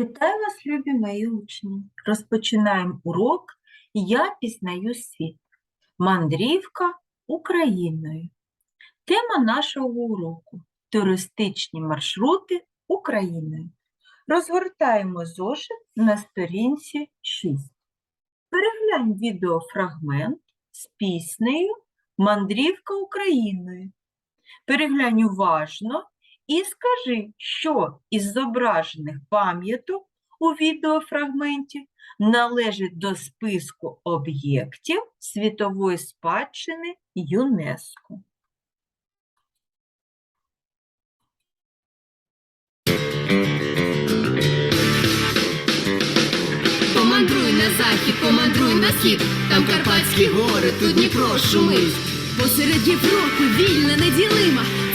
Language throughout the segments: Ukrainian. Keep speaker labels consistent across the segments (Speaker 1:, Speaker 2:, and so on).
Speaker 1: Вітаю вас, любі мої учні! Розпочинаємо урок Я пізнаю світ. Мандрівка Україною. Тема нашого уроку туристичні маршрути Україною. Розгортаємо зошит на сторінці 6. Переглянь відеофрагмент з піснею Мандрівка Україною. Переглянь уважно і скажи, що із зображених пам'яток у відеофрагменті належить до списку об'єктів світової спадщини ЮНЕСКО.
Speaker 2: Помандруй на захід, помандруй на схід, там Карпатські гори, тут Дніпро шумить. Посеред Європи вільна, неділима,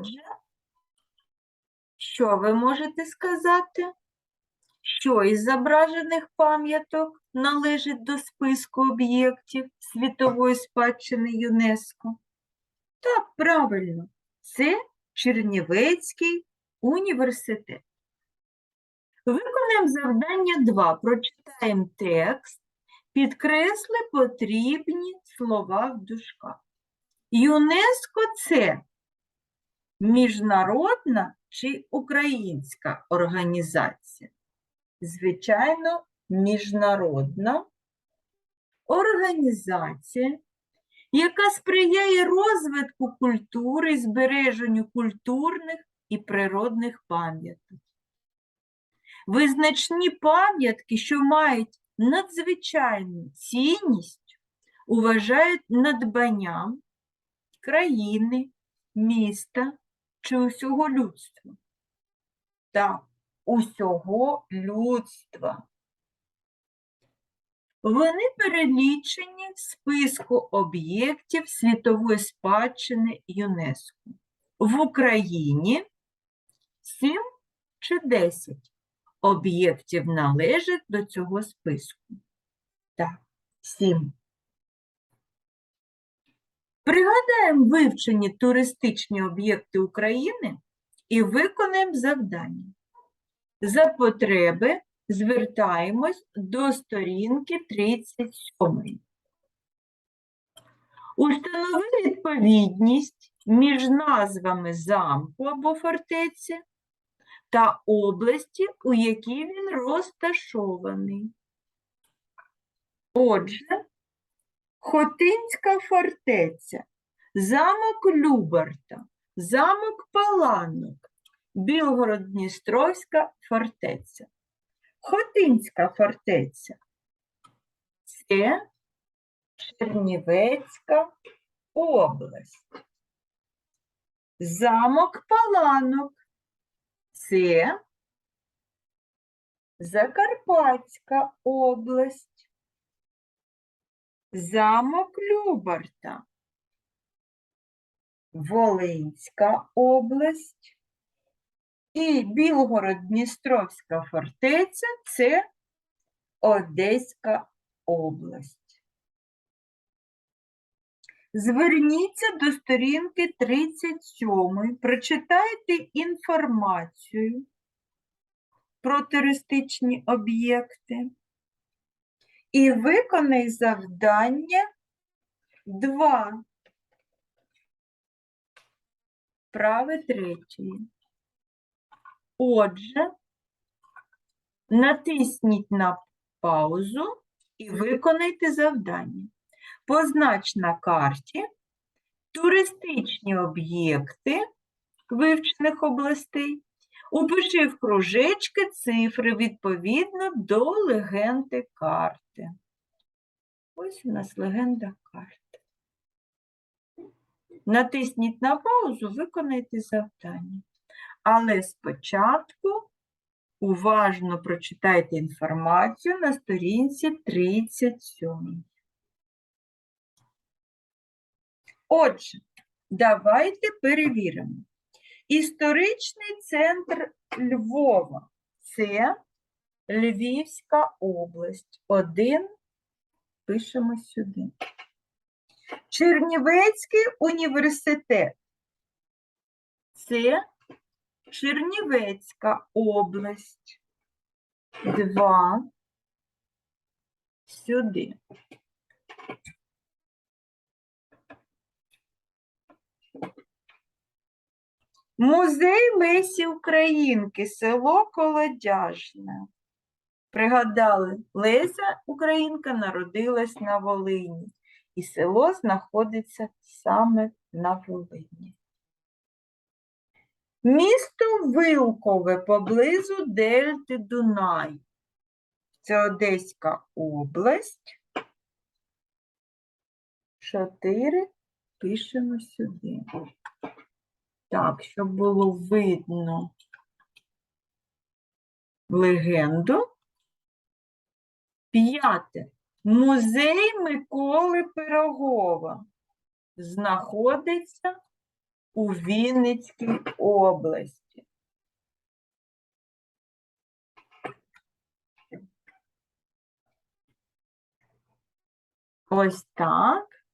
Speaker 1: Отже, що ви можете сказати? Що із зображених пам'яток належить до списку об'єктів світової спадщини ЮНЕСКО? Так, правильно, це Чернівецький університет. Виконаємо завдання 2. Прочитаємо текст, підкресли потрібні слова в дужках. ЮНЕСКО це міжнародна чи українська організація? Звичайно, міжнародна організація, яка сприяє розвитку культури збереженню культурних і природних пам'яток. Визначні пам'ятки, що мають надзвичайну цінність, вважають надбанням країни, міста чи усього людства. Так, усього людства. Вони перелічені в списку об'єктів світової спадщини ЮНЕСКО. В Україні 7 чи 10 об'єктів належать до цього списку. Так, 7. Пригадаємо вивчені туристичні об'єкти України і виконаємо завдання. За потреби звертаємось до сторінки 37. Установи відповідність між назвами замку або фортеці та області, у якій він розташований. Отже, Хотинська фортеця, замок Любарта, замок Паланок, Білгород-Дністровська фортеця. Хотинська фортеця це Чернівецька область. Замок Паланок це Закарпатська область. Замок Любарта, Волинська область. І Білгород-Дністровська фортеця це Одеська область. Зверніться до сторінки 37, прочитайте інформацію про туристичні об'єкти і виконай завдання 2. Праве третє. Отже, натисніть на паузу і виконайте завдання. Познач на карті туристичні об'єкти вивчених областей. Упиши в кружечки цифри відповідно до легенди карти. Ось у нас легенда карти. Натисніть на паузу, виконайте завдання. Але спочатку уважно прочитайте інформацію на сторінці 37. Отже, давайте перевіримо. Історичний центр Львова це Львівська область. Один пишемо сюди. Чернівецький університет. Це Чернівецька область. Два. Сюди. Музей Лесі Українки, село Колодяжне. Пригадали, Леся Українка народилась на Волині, і село знаходиться саме на Волині. Місто Вилкове поблизу Дельти Дунай. Це Одеська область. Чотири пишемо сюди. Так, щоб було видно легенду. П'яте. Музей Миколи Пирогова знаходиться у Вінницькій області. Ось так.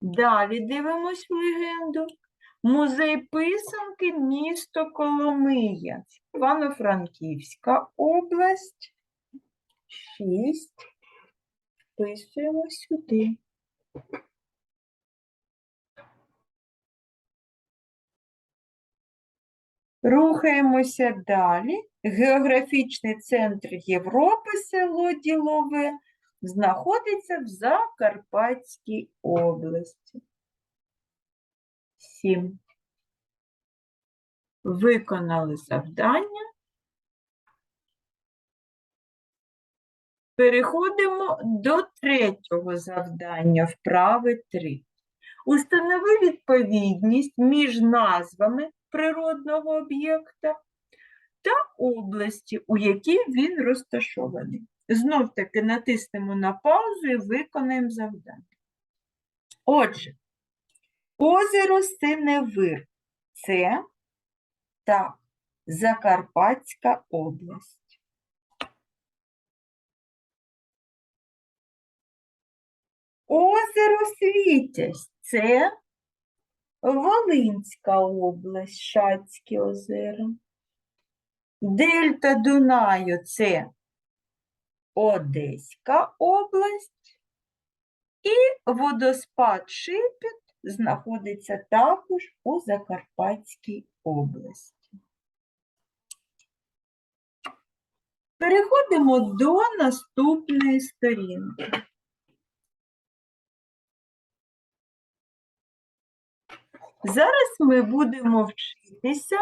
Speaker 1: Далі дивимось легенду. Музей писанки, місто Коломия. Івано-Франківська область. Шість. Вписуємо сюди. Рухаємося далі. Географічний центр Європи, село Ділове, знаходиться в Закарпатській області. Сім. Виконали завдання. Переходимо до третього завдання, вправи 3. Установи відповідність між назвами природного об'єкта та області, у якій він розташований. Знов таки натиснемо на паузу і виконаємо завдання. Отже, озеро Синевир – це так, Закарпатська область. Озеро Світязь – це Волинська область, Шацькі озера. Дельта Дунаю – це Одеська область. І водоспад Шипіт знаходиться також у Закарпатській області. Переходимо до наступної сторінки. Зараз ми будемо вчитися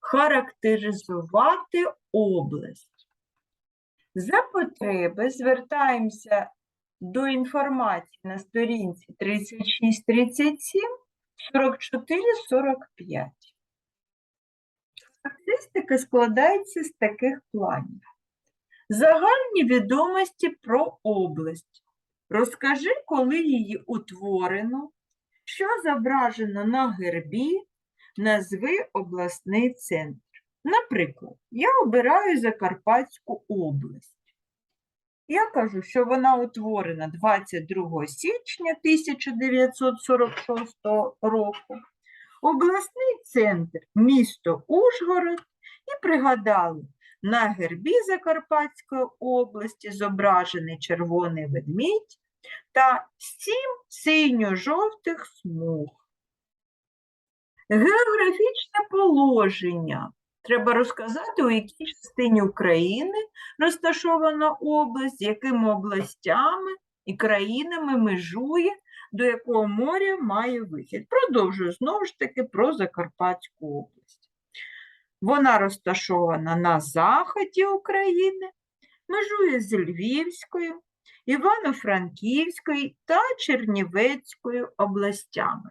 Speaker 1: характеризувати область. За потреби звертаємося до інформації на сторінці 36-37, 44-45. Статистика складається з таких планів. Загальні відомості про область. Розкажи, коли її утворено, що зображено на гербі, назви обласний центр. Наприклад, я обираю Закарпатську область. Я кажу, що вона утворена 22 січня 1946 року. Обласний центр місто Ужгород і пригадали, на гербі Закарпатської області зображений червоний ведмідь та сім синьо-жовтих смуг. Географічне положення. Треба розказати, у якій частині України розташована область, якими областями і країнами межує, до якого моря має вихід. Продовжую знову ж таки про Закарпатську область. Вона розташована на заході України, межує з Львівською, Івано-Франківською та Чернівецькою областями.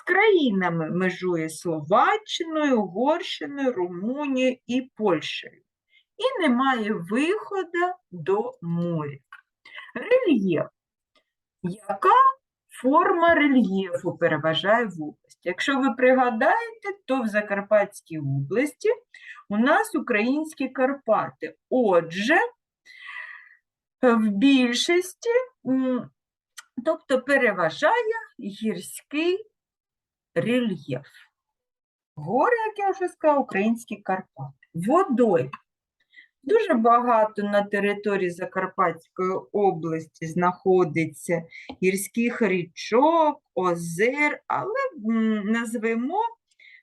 Speaker 1: Країнами межує Словаччиною, Угорщиною, Румунією і Польщею. І немає виходу до моря. Рельєф. Яка форма рельєфу переважає в області? Якщо ви пригадаєте, то в Закарпатській області у нас українські Карпати. Отже, в більшості, тобто переважає гірський рельєф. Гори, як я вже сказала, українські Карпати. Водой. Дуже багато на території Закарпатської області знаходиться гірських річок, озер, але назвемо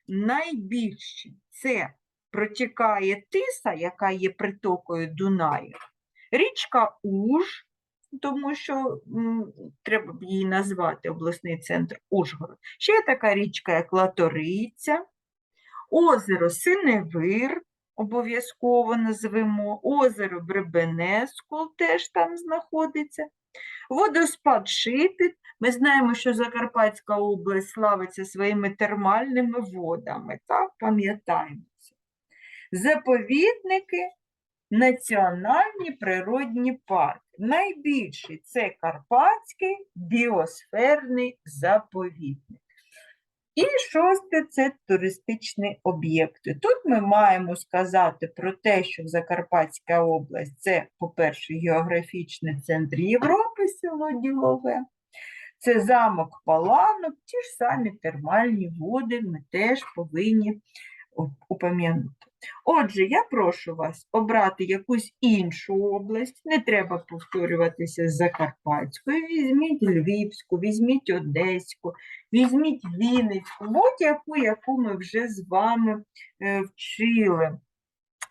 Speaker 1: найбільші. Це протікає Тиса, яка є притокою Дунаю, річка Уж, тому що м, треба б її назвати обласний центр Ужгород. Ще є така річка, як Латориця, озеро Синевир, обов'язково назвемо, озеро Бребенескул теж там знаходиться, водоспад Шипіт. Ми знаємо, що Закарпатська область славиться своїми термальними водами, так, пам'ятаємо це. Заповідники, національні природні парки. Найбільший це Карпатський біосферний заповідник. І шосте це туристичні об'єкти. Тут ми маємо сказати про те, що Закарпатська область це, по-перше, географічний центр Європи, село Ділове. Це замок Паланок, ті ж самі термальні води ми теж повинні у- упомянути. Отже, я прошу вас обрати якусь іншу область, не треба повторюватися з Закарпатською. Візьміть Львівську, візьміть Одеську, візьміть Вінницьку, будь-яку, яку ми вже з вами е, вчили.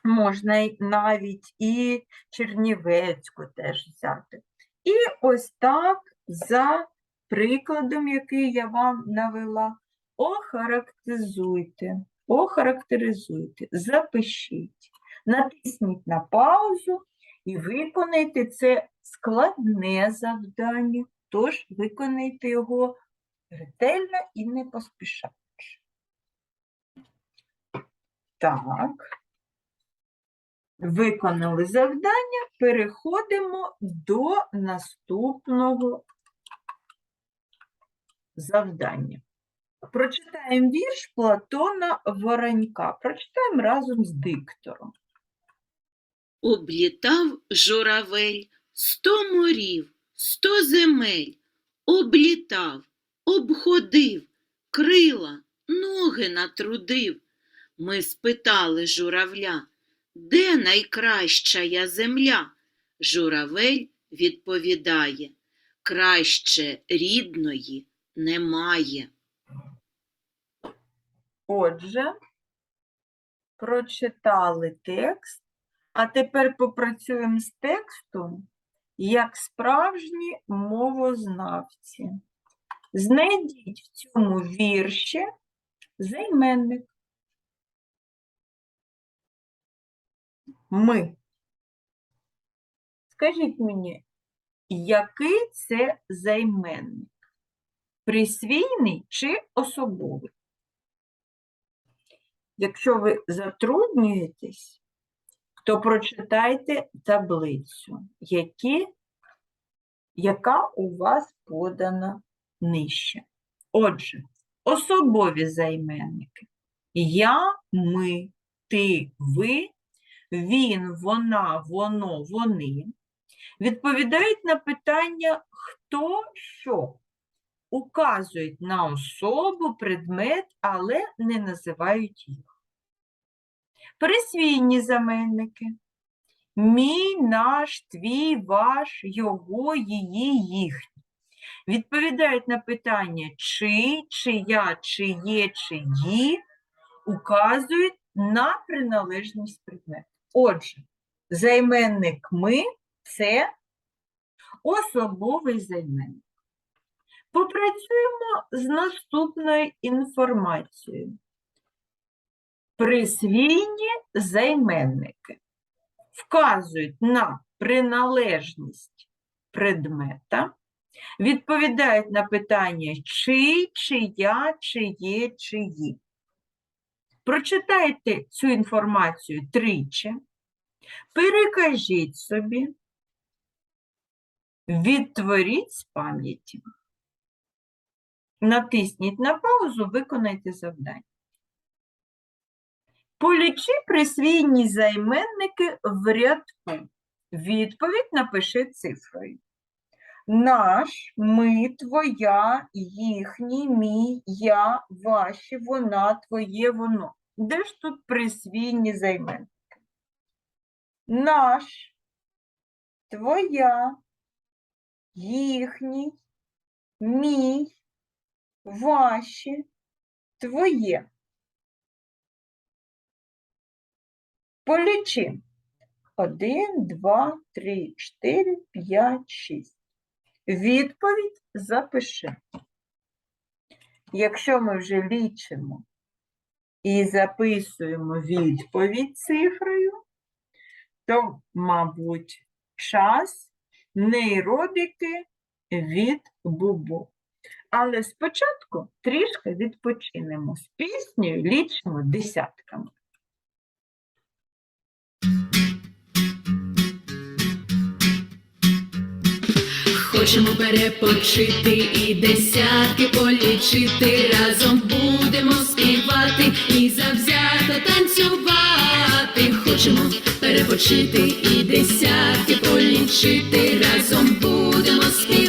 Speaker 1: Можна навіть і Чернівецьку теж взяти. І ось так, за прикладом, який я вам навела, охарактеризуйте, охарактеризуйте, запишіть, натисніть на паузу і виконайте це складне завдання, тож виконайте його ретельно і не поспішаючи. Так. Виконали завдання, переходимо до наступного завдання. Прочитаємо вірш Платона Воронька. Прочитаємо разом з диктором.
Speaker 3: Облітав журавель сто морів, сто земель, облітав, обходив, крила, ноги натрудив. Ми спитали журавля, де найкраща земля? Журавель відповідає, краще рідної немає.
Speaker 1: Отже, прочитали текст, а тепер попрацюємо з текстом як справжні мовознавці. Знайдіть в цьому вірші займенник. Ми. Скажіть мені, який це займенник? Присвійний чи особовий? Якщо ви затруднюєтесь, то прочитайте таблицю, які, яка у вас подана нижче. Отже, особові займенники. Я, ми, ти, ви, він, вона, воно, вони відповідають на питання хто що. Указують на особу, предмет, але не називають їх. Присвійні заменники. Мій, наш, твій, ваш, його, її, їхній. Відповідають на питання чи, чия, чиє, чиї, указують на приналежність предмету. Отже, займенник ми це особовий займенник. Попрацюємо з наступною інформацією. Присвійні займенники вказують на приналежність предмета, відповідають на питання чий, чия, чиє, чиї. Прочитайте цю інформацію тричі, перекажіть собі, відтворіть з пам'яті. Натисніть на паузу, виконайте завдання. Полічи присвійні займенники в рядку. Відповідь напиши цифрою. Наш, ми, твоя, їхній, мій, я, ваші, вона, твоє, воно. Де ж тут присвійні займенники? Наш, твоя, їхній, мій, ваші, твоє. Полічи. Один, два, три, чотири, п'ять, шість. Відповідь запиши. Якщо ми вже лічимо і записуємо відповідь цифрою, то, мабуть, час нейробіки від бубу. Але спочатку трішки відпочинемо з піснею, лічимо десятками.
Speaker 2: Хочемо перепочити і десятки полічити. Разом будемо співати і завзято танцювати. Хочемо перепочити і десятки полічити. Разом будемо співати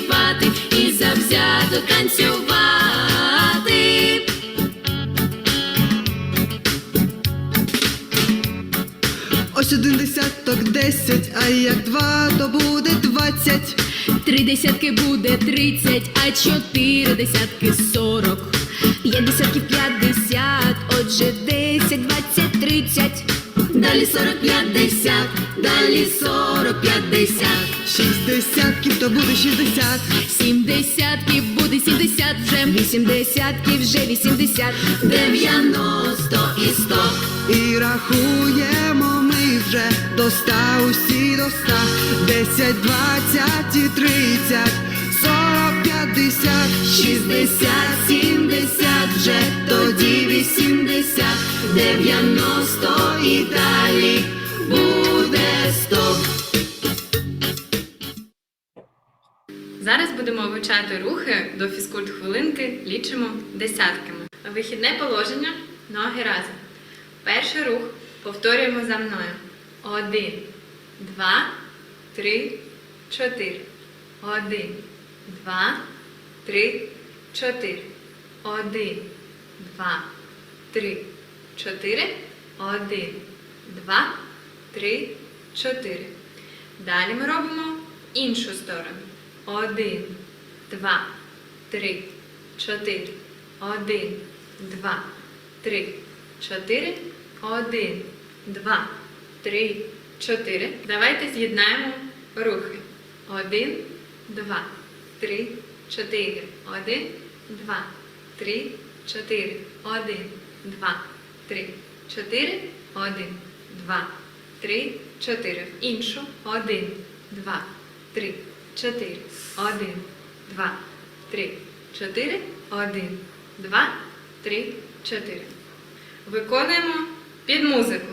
Speaker 2: завзято танцювати.
Speaker 4: Ось один десяток десять, а як два, то буде двадцять.
Speaker 2: Три десятки буде тридцять, а чотири десятки сорок. П'ять десятків п'ятдесят, отже десять, двадцять, тридцять. Далі сорок п'ятдесят, далі сорок п'ятдесят.
Speaker 4: Шість десятків, то буде шістдесят.
Speaker 2: Сім десятків буде сімдесят вже. Вісім десятків вже вісімдесят. Дев'яносто і сто.
Speaker 4: І рахуємо ми вже до ста, усі до ста. Десять, двадцять і тридцять, сорок, п'ятдесят.
Speaker 2: Шістдесят, сімдесят вже, тоді вісімдесят, дев'яносто і далі буде сто.
Speaker 5: Будемо вивчати рухи до фізкульт хвилинки, лічимо десятками. Вихідне положення, ноги разом. Перший рух повторюємо за мною. Один, два, три, чотири. Один, два, три, чотири. Один, два, три, чотири. Один, два, три, чотири. Далі ми робимо іншу сторону. Один, два, три, чотири. Один, два, три, чотири. Один, два, три, чотири. Давайте з'єднаємо рухи. Один, два, три, чотири. Один, два, три, чотири. Один, два, три, чотири. Один, два, три, чотири. В Іншу. Один, два, три, чотири. Один, два, три, чотири. Один, два, три, чотири. Виконуємо під музику.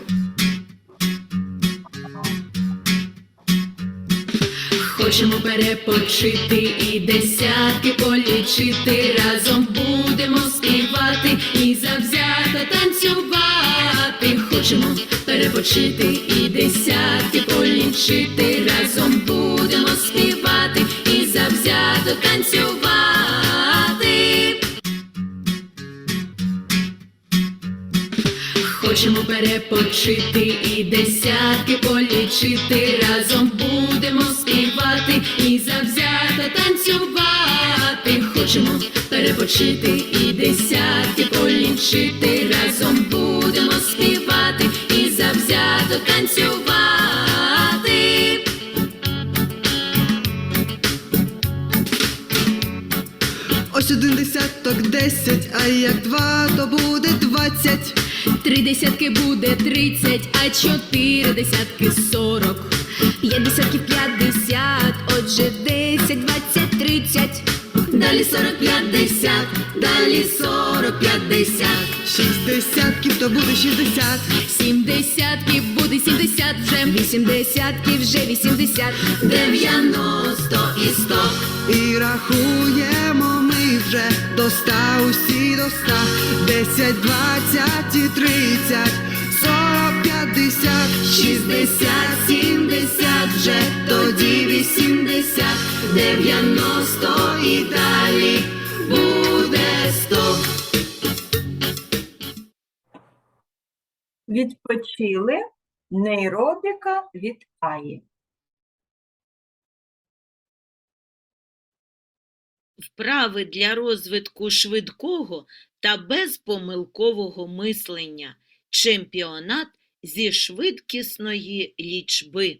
Speaker 2: Хочемо перепочити і десятки полічити. Разом будемо співати і завзято танцювати. Хочемо перепочити і десятки полічити. Разом будемо співати завзято танцювати. Хочемо перепочити і десятки полічити. Разом будемо співати і завзято танцювати. Хочемо перепочити і десятки полічити. Разом будемо співати і завзято танцювати.
Speaker 4: Десять, а як два, то буде двадцять.
Speaker 2: Три десятки буде тридцять, а чотири десятки сорок. П'ять десятків п'ятдесят, отже десять, двадцять, тридцять. Далі сорок п'ятдесят, далі сорок п'ятдесят.
Speaker 4: Шість десятків, то буде шістдесят.
Speaker 2: Сім десятків сімдесят вже. Вісім десятків вже вісімдесят. Дев'яносто і сто.
Speaker 4: І рахуємо ми вже до ста, усі до ста. Десять, двадцять і тридцять, сорок, п'ятдесят,
Speaker 2: Шістдесят, сімдесят вже, тоді вісімдесят, дев'яносто і далі буде сто.
Speaker 1: Відпочили нейробіка від АІ.
Speaker 3: Вправи для розвитку швидкого та безпомилкового мислення. Чемпіонат зі швидкісної лічби.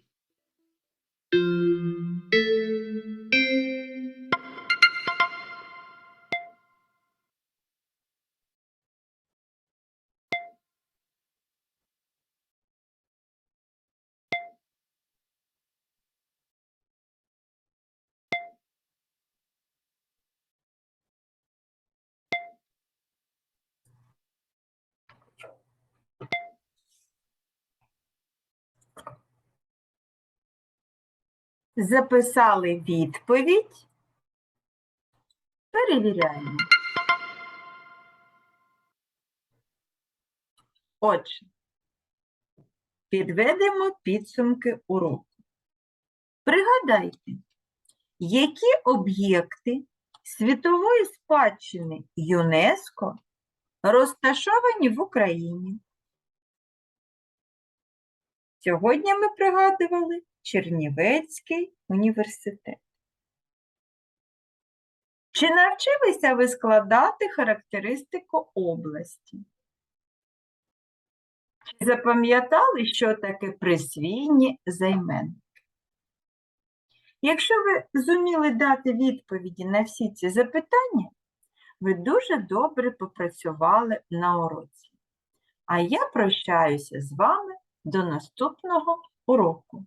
Speaker 1: Записали відповідь. Перевіряємо. Отже, підведемо підсумки уроку. Пригадайте, які об'єкти світової спадщини ЮНЕСКО розташовані в Україні? Сьогодні ми пригадували Чернівецький університет. Чи навчилися ви складати характеристику області? Чи запам'ятали, що таке присвійні займенники? Якщо ви зуміли дати відповіді на всі ці запитання, ви дуже добре попрацювали на уроці. А я прощаюся з вами до наступного уроку.